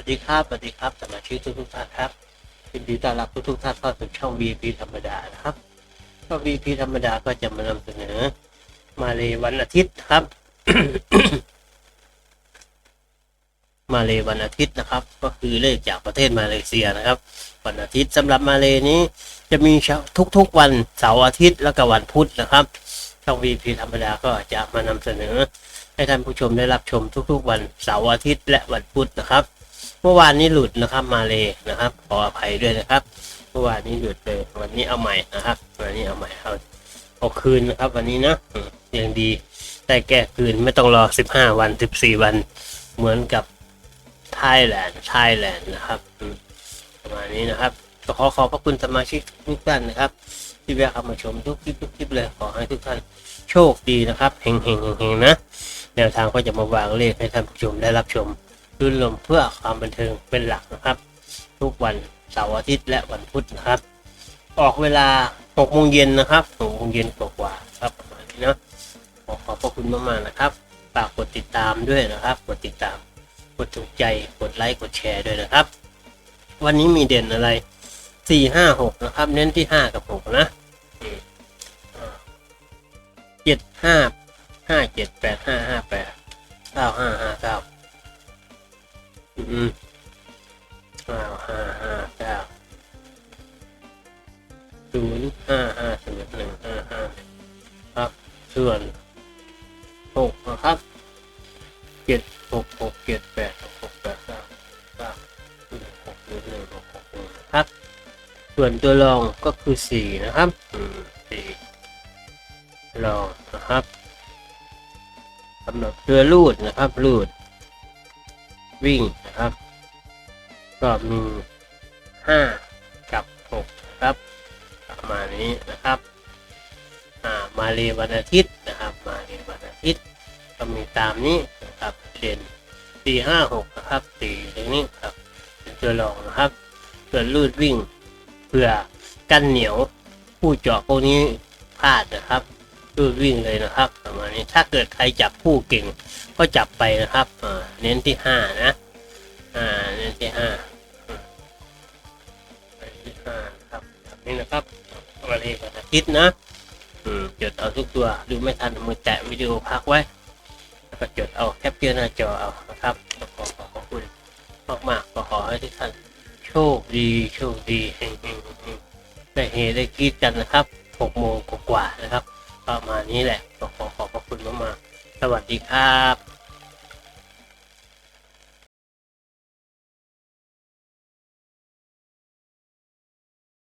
วัสดีครับสวัสดีครับสมาชิกทุกทุกท่านครับยินดีต้อนรับทุกทุกท่านเข้าสู่ช่อง VP ธรรมดานะครับช่อง VP ธรรมดาก็จะมานำเสนอ มาเลยวันอาทิตย์ครับ มาเลยวันอาทิตย์นะครับ ก็คือเลขจากประเทศมาเลเซียนะครับ วันอาทิตย์สำหรับมาเลยนี้จะมีทุกๆวันเสาร์อาทิตย์แล้วก็วันพุธนะครับช่อง VP ธรรมดาก็จะมานำเสนอ ให้ท่านผู้ชมได้รับชมทุกๆ วันเสาร์อาทิตย์และวันพุธนะครับ เมื่อวานนี้หลุดนะครับมาเลยนะครับ ขออภัยด้วยนะครับ เมื่อวานนี้หลุดเลยวันนี้เอาใหม่นะครับ วันนี้เอาใหม่เอาเอาคืนนะครับ วันนี้นะอืมยังดีได้แก้คืนไม่ต้องรอ 15 วัน 14 วัน เหมือนกับไทยแลนด์ไทยแลนด์นะครับประมาณนี้นะครับขอขอบพระคุณสมาชิกทุกท่านนะครับ ที่แวะเข้ามาชมทุกคลิปทุกคลิปเลยขอให้ทุกท่านโชคดีนะครับเฮงเฮงเฮงนะแนวทางก็จะมาวางเลขให้ท่านผู้ชมได้รับชม รื่นลมเพื่อความบันเทิงเป็นหลักนะครับ ทุกวันเสาร์อาทิตย์และวันพุธนะครับ ออกเวลา6โมงเย็นนะครับ6โมงเย็นกว่าๆครับประมาณนี้เนาะขอขอบพระคุณมากๆนะครับฝากกดติดตามด้วยนะครับ กดติดตามกดถูกใจกดไลค์กดแชร์ด้วยนะครับ วันนี้มีเด่นอะไรสี่ห้าหกนะครับ เน้นที่ห้ากับหกนะเจ็ดห้าห้าเจ็ดแปดห้าห้าแปดเก้าห้าห้าเก้า อืมห้าห้าห้าเก้าศูนย์ห้าห้าศูนย์หนึ่งห้าห้าครับส่วนหกนะครับเจ็ดหกหกเจ็ดแปดหกหกแปดเก้าเก้าหนึ่งหกหนึ่งหนึ่งหกหกหนึ่งครับ ส่วนตัวรองก็คือสี่นะครับสี่รองนะครับสำหรับเรือลูดนะครับลูดวิ่ง นะครับ ก็มีห้ากับหกครับประมาณนี้นะครับอ่ามาเรียวันอาทิตย์นะครับ มาเรียวันอาทิตย์ก็มีตามนี้นะครับเด่นสี่ห้าหกนะครับสี่ตรงนี้ครับเป็นตัวรองนะครับส่วนลูดวิ่งเพื่อกั้นเหนียวผู้เจาะพวกนี้พลาดนะครับรูดวิ่งเลยนะครับประมาณนี้ถ้าเกิดใครจับคู่เก่งก็จับไปนะครับเน้นที่ห้านะ ห้าอืมเน้นที่ห้านะครับแบบนี้นะครับวันนี้วันอาทิตย์นะอืมจดเอาทุกตัวดูไม่ทันมือแตะวิดีโอพักไว้แล้วก็จดเอาแคปเจอร์หน้าจอเอานะครับก็ขอขอบคุณมากๆก็ขอให้ทุกท่านโชคดีโชคดีเฮงๆได้เฮได้กรีดกันนะครับหกโมงกว่าๆนะครับ ประมาณนี้แหละก็ขอขอบคุณมากๆสวัสดีครับ